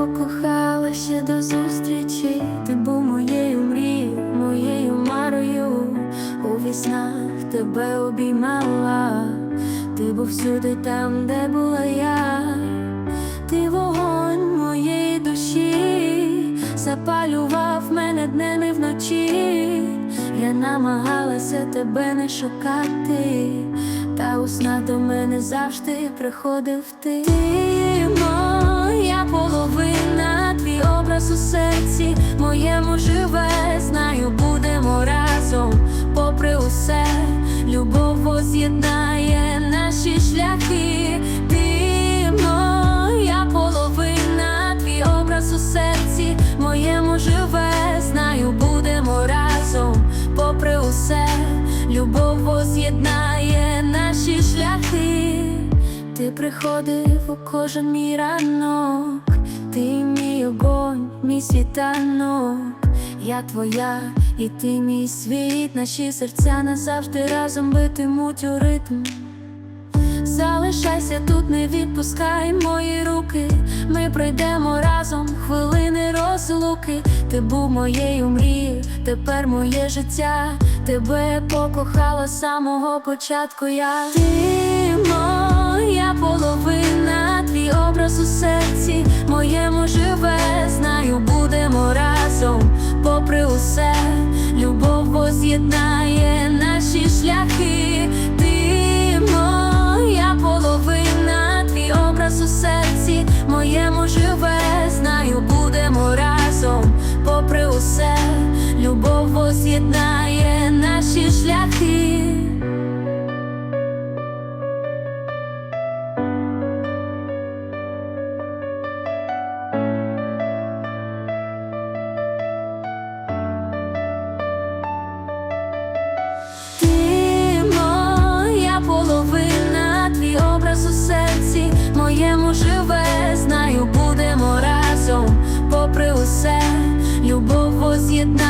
покохала ще до зустрічі. Ти був моєю мрією, моєю марою. У віснах тебе обіймала. Ти був всюди там, де була я. Ти вогонь моєї душі, запалював мене днем і вночі. Я намагалася тебе не шукати, та у сна до мене завжди приходив ти. Моєму живе. Знаю, будемо разом, попри усе, любов воз'єднає наші шляхи. Ти моя половина, твій образ у серці моєму живе. Знаю, будемо разом, попри усе, любов воз'єднає наші шляхи. Ти приходив у кожен мій ранок, мій світанок, я твоя, і ти мій світ, наші серця назавжди разом битимуть у ритм. Залишайся тут, не відпускай мої руки. Ми пройдемо разом хвилини розлуки. Ти був моєю мрією, тепер моє життя. Тебе покохала з самого початку. Я ти воз'єднає наші шляхи. Ти моя половина, твій образ у серці моєму живе. Знаю, будемо разом, попри усе, любов воз'єднає наші шляхи. midnight.